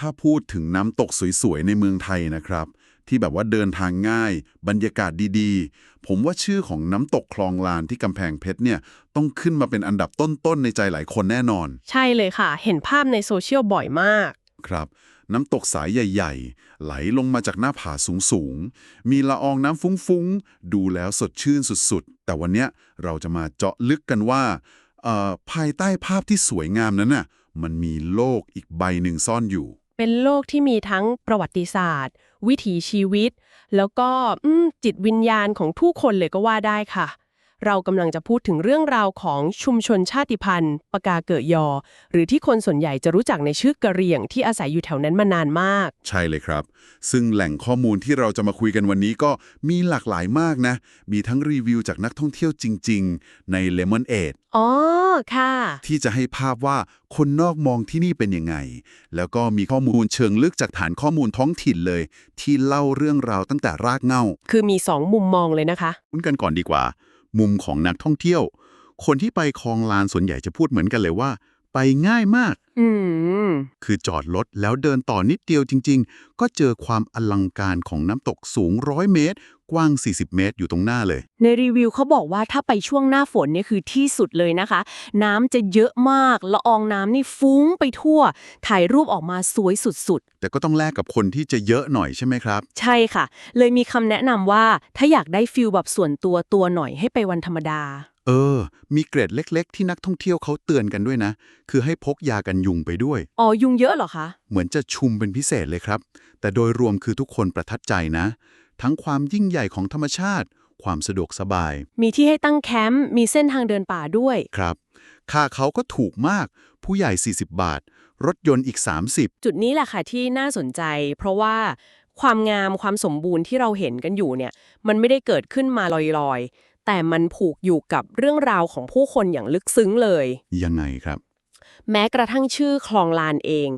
ถ้าพูดถึงน้ำตกสวยๆ ในเมืองไทยนะครับ ที่แบบว่าเดินทางง่าย บรรยากาศดีๆ ผมว่าชื่อของน้ำตกคลองลานที่กำแพงเพชรเนี่ยต้องขึ้นมาเป็นอันดับต้นๆ ในใจหลายคนแน่นอน ใช่เลยค่ะ เห็นภาพในโซเชียลบ่อยมาก ครับ น้ำตกสายใหญ่ ๆ ไหลลงมาจากหน้าผาสูงๆ มีละอองน้ำฟุ้งๆ ดูแล้วสดชื่นสุดๆ แต่วันเนี้ยเราจะมาเจาะลึกกันว่าเอ่อภายใต้ภาพที่สวยงามนั้นน่ะมันมีโลกอีกใบหนึ่งซ่อนอยู่ เป็นโลกที่มีทั้งประวัติศาสตร์ วิถีชีวิต แล้วก็จิตวิญญาณของผู้คนเลยก็ว่าได้ค่ะ เรากำลังจะพูดถึงเรื่องราวของชุมชนชาติพันธุ์ปากาเกิดยอ หรือที่คนส่วนใหญ่จะรู้จักในชื่อกะเหรี่ยงที่อาศัยอยู่แถวนั้นมานานมาก ใช่เลยครับ ซึ่งแหล่งข้อมูลที่เราจะมาคุยกันวันนี้ก็มีหลากหลายมากนะ มีทั้งรีวิวจากนักท่องเที่ยวจริง ๆ ใน Lemon a d อ๋อ ค่ะ ที่จะให้ภาพว่าคนนอกมองที่นี่เป็นยังไง แล้วก็มีข้อมูลเชิงลึกจากฐานข้อมูลท้องถิ่นเลย ที่เล่าเรื่องราวตั้งแต่รากเหง้า คือมีสองมุมมองเลยนะคะ คุ้นกันก่อนดีกว่า มุมของนักท่องเที่ยว คนที่ไปคลองลานส่วนใหญ่จะพูดเหมือนกันเลยว่า ไปง่ายมาก อืม คือจอดรถแล้วเดินต่อนิดเดียวจริง ๆ ก็เจอความอลังการของน้ำตกสูงร้อยเมตร กว้าง 40 เมตรอยู่ตรงหน้าเลย ในรีวิวเขาบอกว่าถ้าไปช่วงหน้าฝนเนี่ยคือที่สุดเลยนะคะ น้ำจะเยอะมาก ละอองน้ำนี่ฟุ้งไปทั่ว ถ่ายรูปออกมาสวยสุดแต่ก็ต้องแลกกับคนที่จะเยอะหน่อยใช่ไหมครับ ๆ ใช่ค่ะ เลยมีคำแนะนำว่าถ้าอยากได้ฟิลแบบส่วนตัวตัวหน่อยให้ไปวันธรรมดา เออ มีเกรดเล็ก ๆ ที่นักท่องเที่ยวเขาเตือนกันด้วยนะ คือให้พกยากันยุงไปด้วย อ๋อ ยุงเยอะเหรอคะ เหมือนจะชุมเป็นพิเศษเลยครับ แต่โดยรวมคือทุกคนประทับใจนะ ทั้งความยิ่งใหญ่ของธรรมชาติ ความสะดวกสบาย มีที่ให้ตั้งแคมป์ มีเส้นทางเดินป่าด้วย ครับ ค่าเขาก็ถูกมาก ผู้ใหญ่ 40 บาท รถยนต์อีก 30 จุดนี้แหละค่ะที่น่าสนใจ เพราะว่าความงามความสมบูรณ์ที่เราเห็นกันอยู่เนี่ย มันไม่ได้เกิดขึ้นมาลอยๆ แต่มันผูกอยู่กับเรื่องราวของผู้คนอย่างลึกซึ้งเลย ยังไงครับ แม้กระทั่งชื่อคลองลานเอง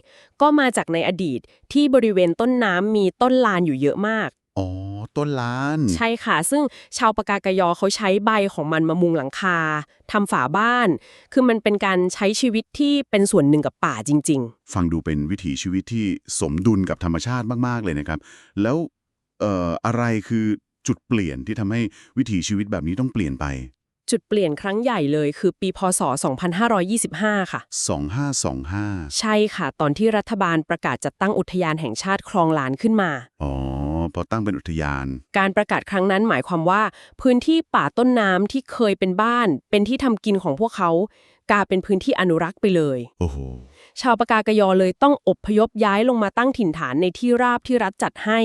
ก็มาจากในอดีตที่บริเวณต้นน้ำมีต้นลานอยู่เยอะมาก อ๋อ ต้นลาน ใช่ค่ะ ซึ่งชาวปากากยอเขาใช้ใบของมันมามุงหลังคาทำฝาบ้าน คือมันเป็นการใช้ชีวิตที่เป็นส่วนหนึ่งกับป่าจริง ฟังดูเป็นวิถีชีวิตที่สมดุลกับธรรมชาติมากๆเลยนะครับ แล้วเอ่ออะไรคือ จุดเปลี่ยนที่ทำให้วิถีชีวิตแบบนี้ต้องเปลี่ยนไปๆจุดเปลี่ยนครั้งใหญ่เลยคือปีพศ 2525 ค่ะ 2525 ใช่ค่ะ ตอนที่รัฐบาลประกาศจัดตั้งอุทยานแห่งชาติคลองลานขึ้นมา อ๋อ พอตั้งเป็นอุทยาน การประกาศครั้งนั้นหมายความว่า พื้นที่ป่าต้นน้ำที่เคยเป็นบ้าน เป็นที่ทำกินของพวกเขา กลายเป็นพื้นที่อนุรักษ์ไปเลย โอ้โห ชาวปากากยอเลยต้องอบพยพย้ายลงมาตั้งถิ่นฐานในที่ราบที่รัฐจัดให้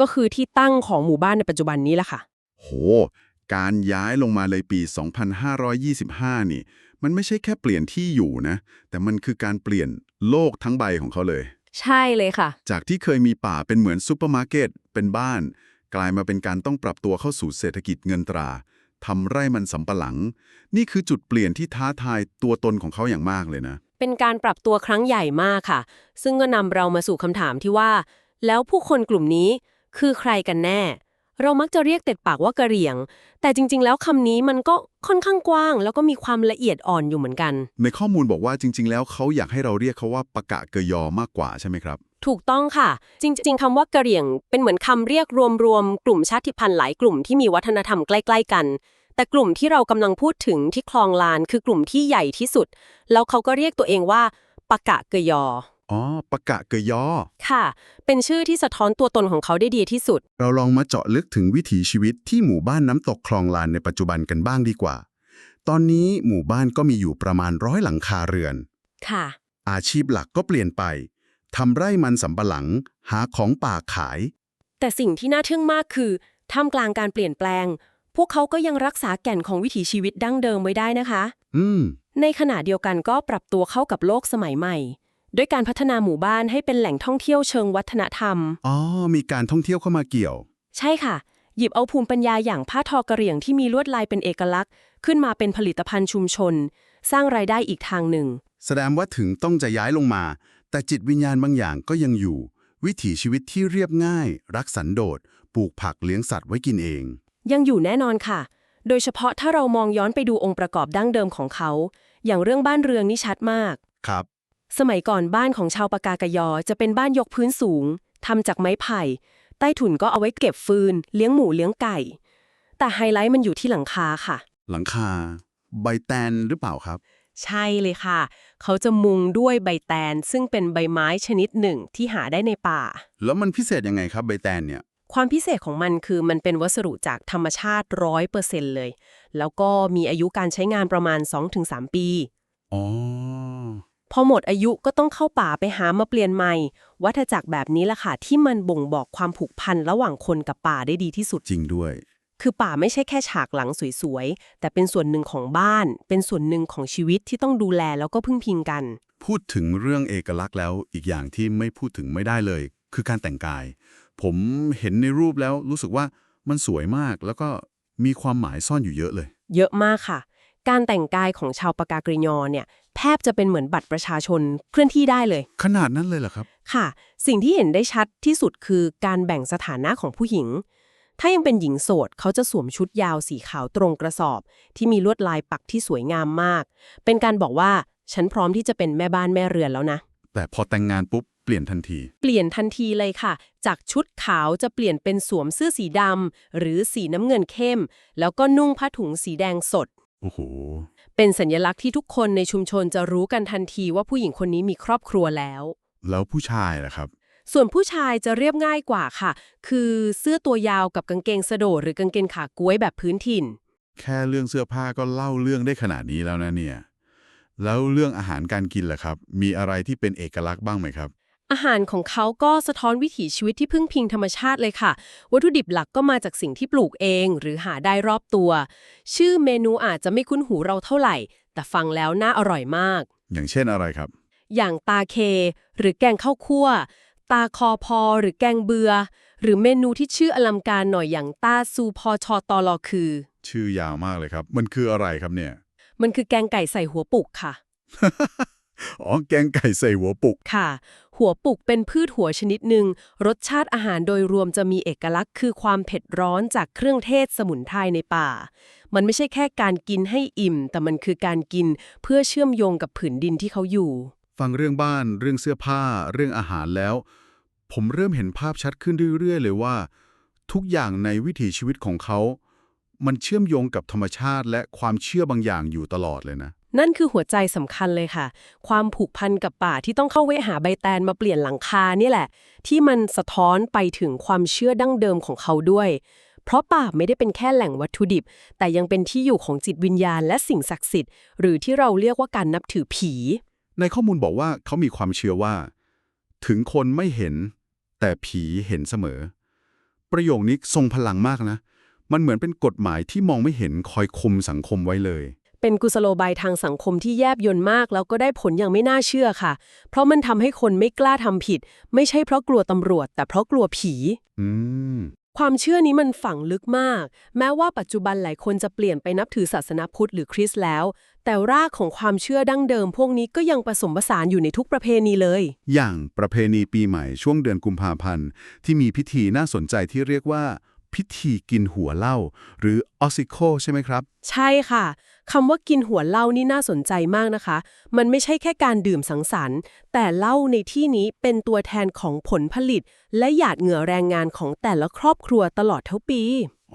ก็คือที่ตั้งของหมู่บ้านในปัจจุบันนี้แหละค่ะ โห การย้ายลงมาเลยปี 2525 นี่ มันไม่ใช่แค่เปลี่ยนที่อยู่นะ แต่มันคือการเปลี่ยนโลกทั้งใบของเขาเลย ใช่เลยค่ะ จากที่เคยมีป่าเป็นเหมือนซูเปอร์มาร์เก็ตเป็นบ้าน กลายมาเป็นการต้องปรับตัวเข้าสู่เศรษฐกิจเงินตราทำไร่มันสำปะหลัง นี่คือจุดเปลี่ยนที่ท้าทายตัวตนของเขาอย่างมากเลยนะ เป็นการปรับตัวครั้งใหญ่มากค่ะ ซึ่งก็นำเรามาสู่คำถามที่ว่า แล้วผู้คนกลุ่มนี้คือใครกันแน่ เรามักจะเรียกเต็ดปากว่ากะเหรี่ยง แต่จริง ๆ แล้วคำนี้มันก็ค่อนข้างกว้าง แล้วก็มีความละเอียดอ่อนอยู่เหมือนกัน ในข้อมูลบอกว่าจริง ๆ แล้วเขาอยากให้เราเรียกเขาว่าปะกะเกยอมากกว่าใช่ไหมครับ ถูกต้องค่ะ จริง ๆคำว่ากะเหรี่ยง เป็นเหมือนคำเรียกรวมๆกลุ่มชาติพันธุ์หลายกลุ่มที่มีวัฒนธรรมใกล้ ๆ กัน แต่กลุ่มที่เรากำลังพูดถึงที่คลองลานคือกลุ่มที่ใหญ่ที่สุด แล้วเขาก็เรียกตัวเองว่าปะกะเกยอ อ๋อปะกะเกยอ ค่ะ เป็นชื่อที่สะท้อนตัวตนของเขาได้ดีที่สุด เราลองมาเจาะลึกถึงวิถีชีวิตที่หมู่บ้านน้ำตกคลองลานในปัจจุบันกันบ้างดีกว่า ตอนนี้หมู่บ้านก็มีอยู่ประมาณร้อยหลังคาเรือน ค่ะ อาชีพหลักก็เปลี่ยนไปทำไร่มันสำปะหลัง หาของป่าขาย แต่สิ่งที่น่าทึ่งมากคือท่ามกลางการเปลี่ยนแปลง พวกเขาก็ยังรักษาแก่นของวิถีชีวิตดั้งเดิมไว้ได้นะคะ อืม ในขณะเดียวกันก็ปรับตัวเข้ากับโลกสมัยใหม่ ด้วยการพัฒนาหมู่บ้านให้เป็นแหล่งท่องเที่ยวเชิงวัฒนธรรม อ๋อ มีการท่องเที่ยวเข้ามาเกี่ยว ใช่ค่ะ หยิบเอาภูมิปัญญาอย่างผ้าทอกระเหรี่ยงที่มีลวดลายเป็นเอกลักษณ์ ขึ้นมาเป็นผลิตภัณฑ์ชุมชน สร้างรายได้อีกทางหนึ่ง แสดงว่าถึงต้องจะย้ายลงมา แต่จิตวิญญาณบางอย่างก็ยังอยู่ วิถีชีวิตที่เรียบง่าย รักสันโดษปลูกผักเลี้ยงสัตว์ไว้กินเอง ยังอยู่แน่นอนค่ะ โดยเฉพาะถ้าเรามองย้อนไปดูองค์ประกอบดั้งเดิมของเขา อย่างเรื่องบ้านเรือนนี่ชัดมาก ครับ สมัยก่อนบ้านของชาวปากากยอจะเป็นบ้านยกพื้นสูงทำจากไม้ไผ่ ใต้ถุนก็เอาไว้เก็บฟืน เลี้ยงหมูเลี้ยงไก่ แต่ไฮไลท์มันอยู่ที่หลังคาค่ะ หลังคา ใบแตนหรือเปล่าครับ ใช่เลยค่ะ เขาจะมุงด้วยใบแตนซึ่งเป็นใบไม้ชนิดหนึ่งที่หาได้ในป่า แล้วมันพิเศษยังไงครับใบแตนเนี่ย ความพิเศษของมันคือมันเป็นวัสดุจากธรรมชาติร้อยเปอร์เซ็นต์เลย แล้วก็มีอายุการใช้งานประมาณ 2-3 ปี อ๋อ พอหมดอายุก็ต้องเข้าป่าไปหามาเปลี่ยนใหม่ วัฏจักรแบบนี้แหละค่ะ ที่มันบ่งบอกความผูกพันระหว่างคนกับป่าได้ดีที่สุด จริงด้วย คือป่าไม่ใช่แค่ฉากหลังสวยๆ แต่เป็นส่วนหนึ่งของบ้าน เป็นส่วนหนึ่งของชีวิตที่ต้องดูแลแล้วก็พึ่งพิงกัน พูดถึงเรื่องเอกลักษณ์แล้วอีกอย่างที่ไม่พูดถึงไม่ได้เลย คือการแต่งกาย ผมเห็นในรูปแล้วรู้สึกว่ามันสวยมาก แล้วก็มีความหมายซ่อนอยู่เยอะเลย เยอะมากค่ะ การแต่งกายของชาวปากากริยอเนี่ยแทบจะเป็นเหมือนบัตรประชาชนเคลื่อนที่ได้เลย ขนาดนั้นเลยเหรอครับ ค่ะ สิ่งที่เห็นได้ชัดที่สุดคือการแบ่งสถานะของผู้หญิง ถ้ายังเป็นหญิงโสดเขาจะสวมชุดยาวสีขาวตรงกระสอบ ที่มีลวดลายปักที่สวยงามมาก เป็นการบอกว่าฉันพร้อมที่จะเป็นแม่บ้านแม่เรือนแล้วนะ แต่พอแต่งงานปุ๊บ เปลี่ยนทันที เปลี่ยนทันทีเลยค่ะ จากชุดขาวจะเปลี่ยนเป็นสวมเสื้อสีดำหรือสีน้ำเงินเข้ม แล้วก็นุ่งผ้าถุงสีแดงสด โอ้โห เป็นสัญลักษณ์ที่ทุกคนในชุมชนจะรู้กันทันทีว่าผู้หญิงคนนี้มีครอบครัวแล้ว แล้วผู้ชายล่ะครับ ส่วนผู้ชายจะเรียบง่ายกว่าค่ะ คือเสื้อตัวยาวกับกางเกงสะโดดหรือกางเกงขาก้วยแบบพื้นถิ่น แค่เรื่องเสื้อผ้าก็เล่าเรื่องได้ขนาดนี้แล้วนะเนี่ย แล้วเรื่องอาหารการกินล่ะครับ มีอะไรที่เป็นเอกลักษณ์บ้างไหมครับ อาหารของเขาก็สะท้อนวิถีชีวิตที่พึ่งพิงธรรมชาติเลยค่ะ วัตถุดิบหลักก็มาจากสิ่งที่ปลูกเอง หรือหาได้รอบตัว ชื่อเมนูอาจจะไม่คุ้นหูเราเท่าไหร่ แต่ฟังแล้วน่าอร่อยมาก อย่างเช่นอะไรครับ อย่างตาเค หรือแกงข้าวคั่ว ตาคอพอ หรือแกงเบือ หรือเมนูที่ชื่ออลังการหน่อยอย่างตาซูพอชอตอลอคือ ชื่อยาวมากเลยครับ มันคืออะไรครับเนี่ย มันคือแกงไก่ใส่หัวปุกค่ะ อ๋อ แกงไก่ใส่หัวปุก ค่ะ หัวปุกเป็นพืชหัวชนิดหนึ่ง รสชาติอาหารโดยรวมจะมีเอกลักษณ์ คือความเผ็ดร้อนจากเครื่องเทศสมุนไพรในป่า มันไม่ใช่แค่การกินให้อิ่ม แต่มันคือการกินเพื่อเชื่อมโยงกับผืนดินที่เขาอยู่ ฟังเรื่องบ้าน เรื่องเสื้อผ้า เรื่องอาหารแล้ว ผมเริ่มเห็นภาพชัดขึ้นเรื่อยๆ เลยว่า ทุกอย่างในวิถีชีวิตของเขา มันเชื่อมโยงกับธรรมชาติและความเชื่อบางอย่างอยู่ตลอดเลยนะ นั่นคือหัวใจสำคัญเลยค่ะ ความผูกพันกับป่าที่ต้องเข้าเวหาใบแตนมาเปลี่ยนหลังคานี่แหละ ที่มันสะท้อนไปถึงความเชื่อดั้งเดิมของเขาด้วย เพราะป่าไม่ได้เป็นแค่แหล่งวัตถุดิบ แต่ยังเป็นที่อยู่ของจิตวิญญาณและสิ่งศักดิ์สิทธิ์ หรือที่เราเรียกว่าการนับถือผี ในข้อมูลบอกว่าเขามีความเชื่อว่า ถึงคนไม่เห็น แต่ผีเห็นเสมอ ประโยคนี้ทรงพลังมากนะ มันเหมือนเป็นกฎหมายที่มองไม่เห็นคอยคุมสังคมไว้เลย เป็นกุศโลบายทางสังคมที่แยบยลมาก แล้วก็ได้ผลอย่างไม่น่าเชื่อค่ะ เพราะมันทำให้คนไม่กล้าทำผิด ไม่ใช่เพราะกลัวตำรวจ แต่เพราะกลัวผีอืมความเชื่อนี้มันฝังลึกมาก แม้ว่าปัจจุบันหลายคนจะเปลี่ยนไปนับถือศาสนาพุทธหรือคริสต์แล้ว แต่รากของความเชื่อดั้งเดิม พวกนี้ก็ยังผสมผสานอยู่ในทุกประเพณีเลย อย่างประเพณีปีใหม่ช่วงเดือนกุมภาพันธ์ ที่มีพิธีน่าสนใจที่เรียกว่าพิธีกินหัวเหล้าหรือออซิโคใช่ไหมครับ ใช่ค่ะคำว่ากินหัวเหล้านี่น่าสนใจมากนะคะ มันไม่ใช่แค่การดื่มสังสรรค์ แต่เหล้าในที่นี้เป็นตัวแทนของผลผลิต และหยาดเหงื่อแรงงานของแต่ละครอบครัวตลอดทั้งปี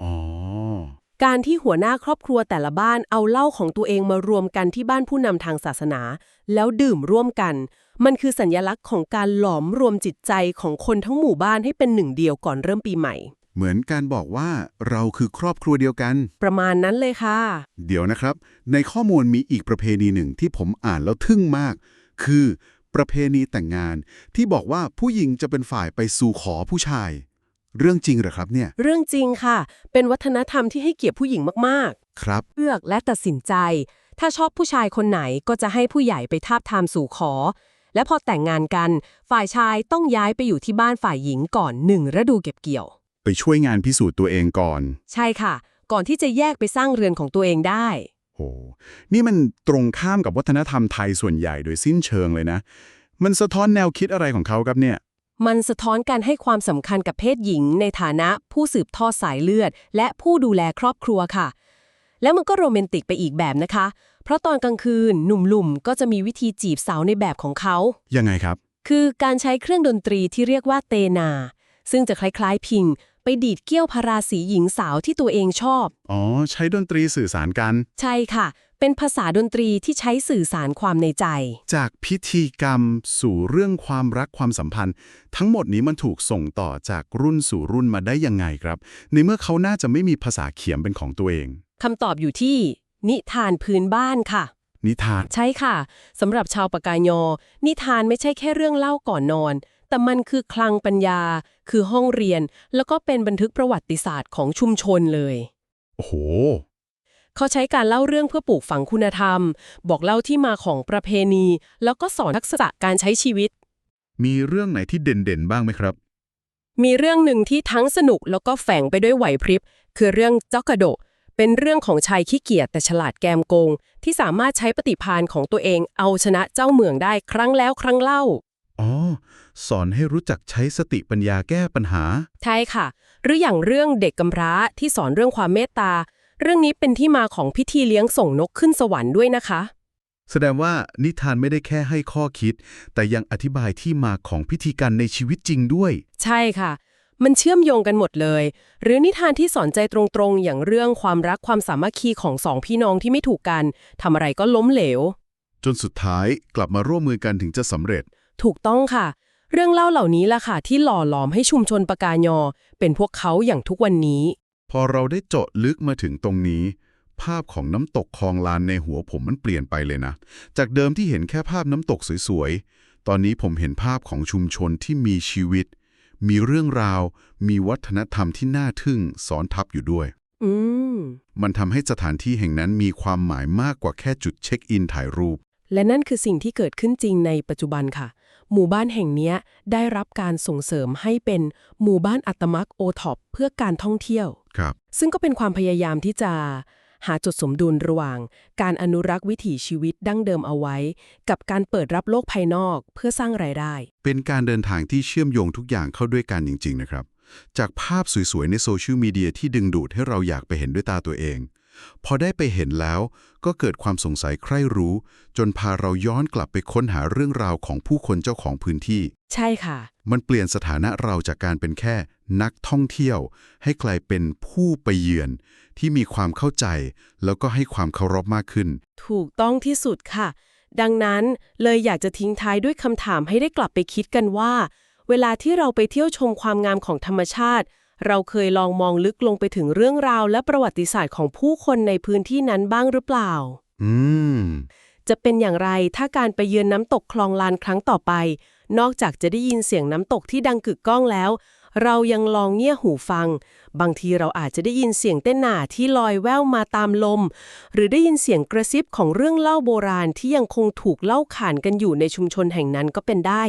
อ๋อการที่หัวหน้าครอบครัวแต่ละบ้านเอาเหล้าของตัวเองมารวมกันที่บ้านผู้นำทางศาสนา แล้วดื่มร่วมกัน มันคือสัญญลักษณ์ของการหลอมรวมจิตใจของคนทั้งหมู่บ้านให้เป็นหนึ่งเดียวก่อนเริ่มปีใหม่ เหมือนการบอกว่าเราคือครอบครัวเดียวกัน ประมาณนั้นเลยค่ะ เดี๋ยวนะครับ ในข้อมูลมีอีกประเพณีหนึ่งที่ผมอ่านแล้วทึ่งมาก คือ ประเพณีแต่งงาน ที่บอกว่าผู้หญิงจะเป็นฝ่ายไปสู่ขอผู้ชาย เรื่องจริงเหรอครับเนี่ย เรื่องจริงค่ะ เป็นวัฒนธรรมที่ให้เกียรติผู้หญิงมากครับ ๆ เลือกและตัดสินใจ ถ้าชอบผู้ชายคนไหนก็จะให้ผู้ใหญ่ไปทาบทามสู่ขอ และพอแต่งงานกัน ฝ่ายชายต้องย้ายไปอยู่ที่บ้านฝ่ายหญิงก่อนหนึ่งฤดูเก็บเกี่ยว ไปช่วยงานพิสูจน์ตัวเองก่อน ใช่ค่ะ ก่อนที่จะแยกไปสร้างเรือนของตัวเองได้ โห นี่มันตรงข้ามกับวัฒนธรรมไทยส่วนใหญ่โดยสิ้นเชิงเลยนะ มันสะท้อนแนวคิดอะไรของเขาครับเนี่ย มันสะท้อนการให้ความสำคัญกับเพศหญิง ในฐานะผู้สืบทอดสายเลือด และผู้ดูแลครอบครัวค่ะ แล้วมันก็โรแมนติกไปอีกแบบนะคะ เพราะตอนกลางคืนหนุ่มๆก็จะมีวิธีจีบสาวในแบบของเขา ยังไงครับ คือการใช้เครื่องดนตรีที่เรียกว่าเตนา ซึ่งจะคล้ายๆพิง ไปดีดเกี้ยวพาราสีหญิงสาวที่ตัวเองชอบ อ๋อ ใช้ดนตรีสื่อสารกัน ใช่ค่ะ เป็นภาษาดนตรีที่ใช้สื่อสารความในใจ จากพิธีกรรมสู่เรื่องความรักความสัมพันธ์ ทั้งหมดนี้มันถูกส่งต่อจากรุ่นสู่รุ่นมาได้ยังไงครับ ในเมื่อเขาน่าจะไม่มีภาษาเขียนเป็นของตัวเองคำตอบอยู่ที่ นิทานพื้นบ้านค่ะ นิทาน ใช่ค่ะสำหรับชาวปากกายอ นิทานไม่ใช่แค่เรื่องเล่าก่อนนอน แต่มันคือคลังปัญญา คือห้องเรียน แล้วก็เป็นบันทึกประวัติศาสตร์ของชุมชนเลย โอ้โห เขาใช้การเล่าเรื่องเพื่อปลูกฝังคุณธรรม บอกเล่าที่มาของประเพณี แล้วก็สอนทักษะการใช้ชีวิต มีเรื่องไหนที่เด่นๆบ้างไหมครับ มีเรื่องหนึ่งที่ทั้งสนุกแล้วก็แฝงไปด้วยไหวพริบ คือเรื่องเจ้ากระโดะเป็นเรื่องของชายขี้เกียจแต่ฉลาดแกมโกง ที่สามารถใช้ปฏิภาณของตัวเองเอาชนะเจ้าเมืองได้ครั้งแล้วครั้งเล่า อ๋อ สอนให้รู้จักใช้สติปัญญาแก้ปัญหา ใช่ค่ะ หรืออย่างเรื่องเด็กกำพร้าที่สอนเรื่องความเมตตา เรื่องนี้เป็นที่มาของพิธีเลี้ยงส่งนกขึ้นสวรรค์ด้วยนะคะ แสดงว่านิทานไม่ได้แค่ให้ข้อคิด แต่ยังอธิบายที่มาของพิธีการในชีวิตจริงด้วย ใช่ค่ะ มันเชื่อมโยงกันหมดเลย หรือนิทานที่สอนใจตรงๆ อย่างเรื่องความรักความสามัคคีของสองพี่น้องที่ไม่ถูกกันทำอะไรก็ล้มเหลว จนสุดท้ายกลับมาร่วมมือกันถึงจะสำเร็จ ถูกต้องค่ะ เรื่องเล่าเหล่านี้ล่ะค่ะ ที่หล่อหลอมให้ชุมชนปากายอ เป็นพวกเขาอย่างทุกวันนี้ พอเราได้เจาะลึกมาถึงตรงนี้ ภาพของน้ำตกคลองลานในหัวผมมันเปลี่ยนไปเลยนะ จากเดิมที่เห็นแค่ภาพน้ำตกสวยๆ ตอนนี้ผมเห็นภาพของชุมชนที่มีชีวิต มีเรื่องราว มีวัฒนธรรมที่น่าทึ่งซ้อนทับอยู่ด้วยอืมมันทำให้สถานที่แห่งนั้นมีความหมายมากกว่าแค่จุดเช็คอินถ่ายรูป และนั่นคือสิ่งที่เกิดขึ้นจริงในปัจจุบันค่ะ หมู่บ้านแห่งเนี้ยได้รับการส่งเสริมให้เป็นหมู่บ้านอัตมักโอท็อปเพื่อการท่องเที่ยว ครับ ซึ่งก็เป็นความพยายามที่จะหาจุดสมดุลระหว่าง การอนุรักษ์วิถีชีวิตดั้งเดิมเอาไว้ กับการเปิดรับโลกภายนอกเพื่อสร้างรายได้ เป็นการเดินทางที่เชื่อมโยงทุกอย่างเข้าด้วยกันจริง ๆ นะครับ จากภาพสวยๆในโซเชียลมีเดียที่ดึงดูดให้เราอยากไปเห็นด้วยตาตัวเอง พอได้ไปเห็นแล้วก็เกิดความสงสัยใคร่รู้ จนพาเราย้อนกลับไปค้นหาเรื่องราวของผู้คนเจ้าของพื้นที่ ใช่ค่ะ มันเปลี่ยนสถานะเราจากการเป็นแค่นักท่องเที่ยว ให้กลายเป็นผู้ไปเยือน ที่มีความเข้าใจ แล้วก็ให้ความเคารพมากขึ้น ถูกต้องที่สุดค่ะ ดังนั้นเลยอยากจะทิ้งท้ายด้วยคำถามให้ได้กลับไปคิดกันว่า เวลาที่เราไปเที่ยวชมความงามของธรรมชาติ เราเคยลองมองลึกลงไปถึงเรื่องราวและประวัติศาสตร์ของผู้คนในพื้นที่นั้นบ้างหรือเปล่า อืม จะเป็นอย่างไรถ้าการไปเยือนน้ำตกคลองลานครั้งต่อไป นอกจากจะได้ยินเสียงน้ำตกที่ดังกึกก้องแล้ว เรายังลองเงี่ยหูฟัง บางทีเราอาจจะได้ยินเสียงเต้นหน่าที่ลอยแว่วมาตามลม หรือได้ยินเสียงกระซิบของเรื่องเล่าโบราณที่ยังคงถูกเล่าขานกันอยู่ในชุมชนแห่งนั้นก็เป็นได้